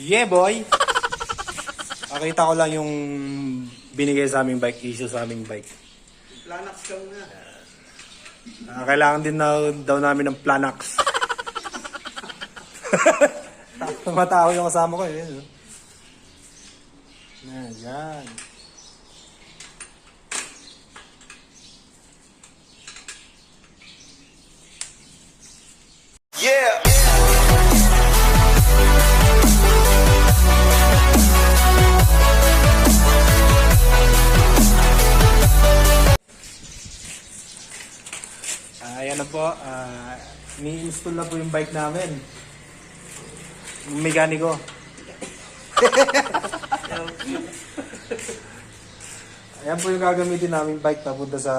Yeah, boy! Nakita ko lang yung binigay sa aming bike, issue sa aming bike. Planax ka muna. Ah, kailangan din na, daw namin ng Planax. Tumatawa yung kasama ko eh. Yan, yan. Yeah! Ni-install na po yung bike namin. Mekaniko. Ayan po yung gagamitin namin bike papunta sa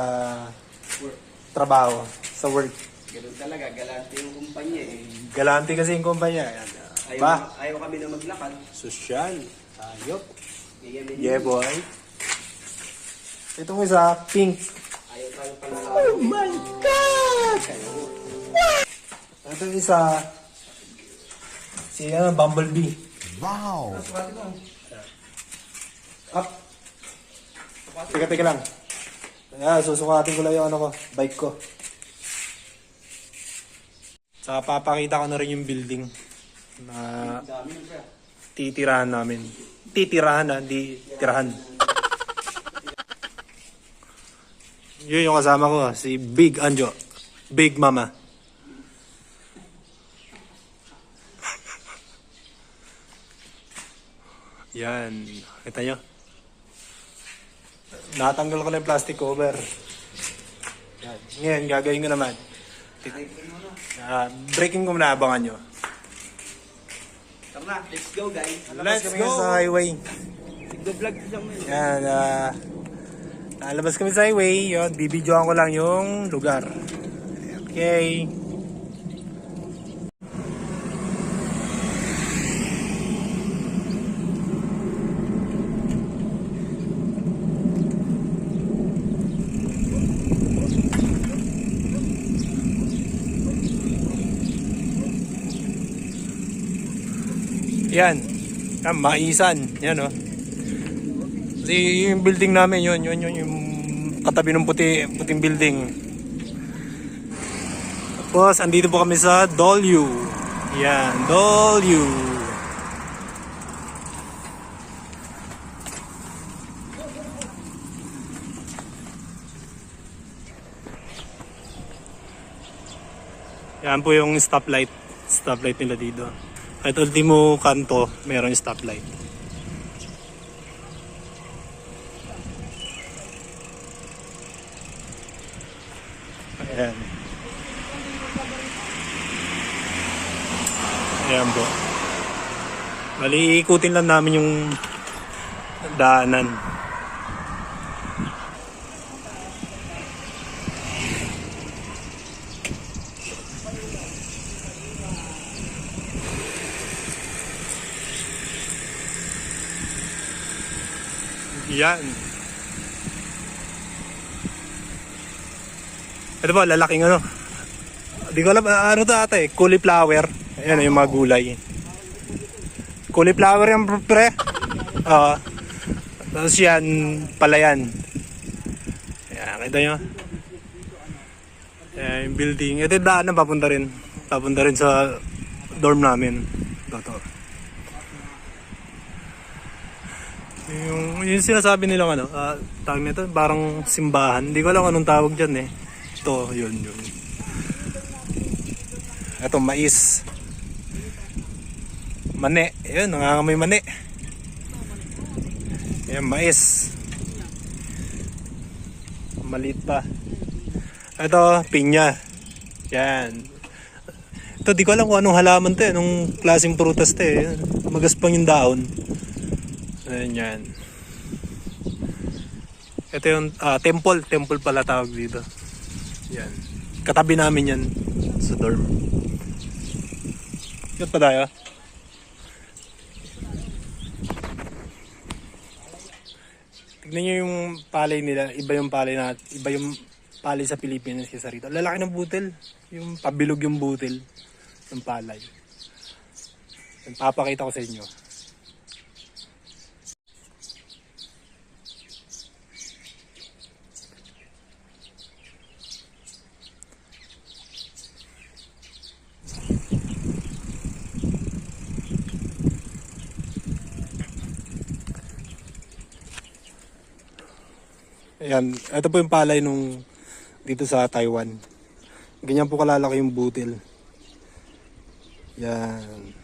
trabaho, sa work. Ganun talaga, galante yung kumpanya eh. Galante kasi yung kumpanya. Ayan. Ayaw, Ba? ayaw kami na maglakad. Sosyal. Ayop. Yeah, boy. Itong isa, pink. Ayaw tayo pala. Oh my God! Ito yung isa, si ano, Bumblebee. Wow! Up. Teka, teka lang. Ah, susukatin ko lang yung ano ko, bike ko. Saka papakita ko na rin yung building na titirahan namin. Titirahan na, di tirahan. Yun yung kasama ko, si Big Anjo. Big Mama. Yan. Kita nyo? Natanggal ko na yung plastic cover. Yan. Ngayon, gagawin ko naman. Ah, breaking ko muna, abangan nyo. Tara na, let's go guys. Let's go! Sa highway. Nag-vlog siya mo yun. Yan, ah, lalabas kami sa highway. Yun, bibidyoan ko lang yung lugar. Okay. Yan. Yan, maisan. Yan, oh. Kasi yung building namin yun, yun, yun, yung katabi ng puti, puting building. Tapos, andito po kami sa Dolyu. Yan, Dolyu. Yan po yung stoplight. Stoplight nila dito. At ultimo kanto, meron stoplight. Ayan. Ayan po. Bali, ikutin lang namin yung daanan. Yan. Ito ba, lalaking ano? Di ko alam, ah, ano to ate? Cauliflower. Ayan yung mga gulay. Cauliflower yung pre. Oo. tapos yan, palayan. Ayan, kita nyo. Ayan, yung building. Ito yung daan na papunta rin. Papunta rin sa dorm namin. Ito, Yung, yung sinasabi nilang ano, ah, tawag nito, parang simbahan. Hindi ko alam anong tawag dyan eh. Ito, yun, yun. Ito, mais. Mane. Ayun, nangangamoy mane. Ayan, mais. Maliit pa. Ito, pinya. Yan. Ito, di ko alam kung anong halaman to eh. Anong klaseng prutas to eh. Magaspang yung daon. Ayan yan. Ito yung ah, temple. Temple pala tawag dito. Yan. Katabi namin yan sa dorm. Yan pa tayo. Tignan nyo yung palay nila. Iba yung palay na, iba yung palay sa Pilipinas kaysa rito. Lalaki ng butil. Yung pabilog yung butil ng palay. Papakita ko sa inyo. Ayan, ito po yung palay nung dito sa Taiwan. Ganyan po kalalaki yung butil. Yan.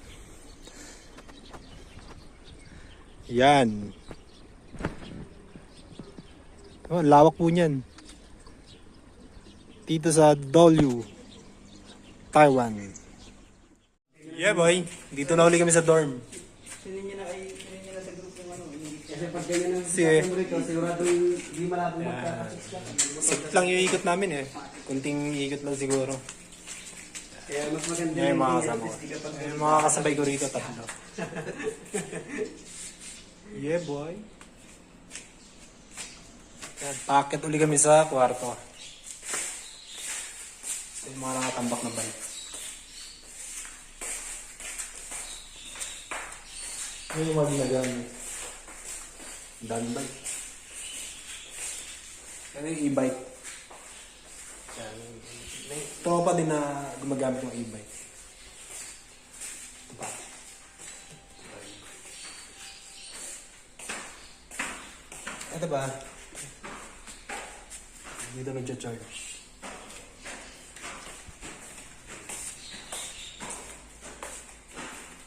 Yan. Oh, lawak po niyan. Dito sa W, Taiwan. Yeah boy, dito na uli kami sa dorm. Sinin niyo na kayo, sinin niyo na sa group yung ano. Kasi pag ganyan ang mo rito, sigurado yung di malabo magkakasix ka. Sakit lang yung ikot namin eh. Kunting ikot lang siguro. Kaya mas maganda yung mga hindi kasama ko. yung mga kasabay ko rito, tatlo. yeah boy. Yan, packet uli kami sa kwarto. Ito yung mga nakatambak na bike. Ano yung mga ginagamit? Dan bike. Ano yung e-bike? May tropa din na gumagamit ng e-bike. Ito pa. Ito ba? Dito nag-charge.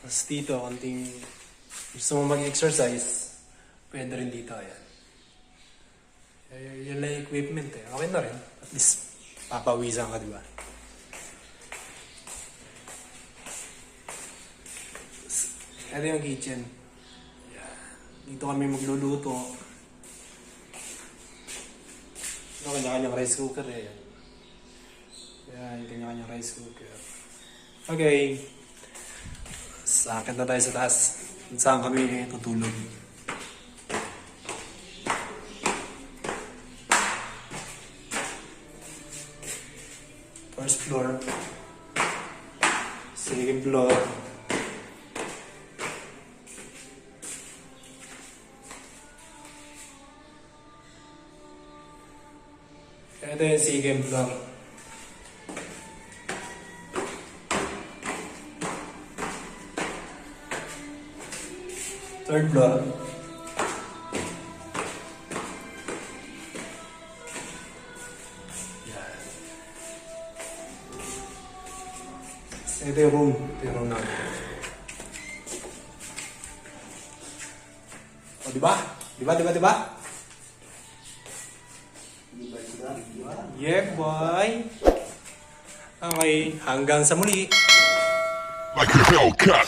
Tapos dito, konting gusto mo mag-exercise, pwede rin dito. Ayan. Eh, Yun lang equipment eh. Okay na rin. At least, papawisan ka, di ba? Ito yung kitchen. Dito kami magluluto. Ito kanya-kanyang rice cooker eh. Yan, yung kanya-kanyang rice cooker. Okay. Sa akin na tayo sa taas. Saan kami tutulog? Ito yung second floor. Third floor. Yan. Ito yung room. Ito yung room namin. O, di ba? Di ba, di ba, di ba? Yeah, boy. Okay, hanggang sa muli. like a Hellcat.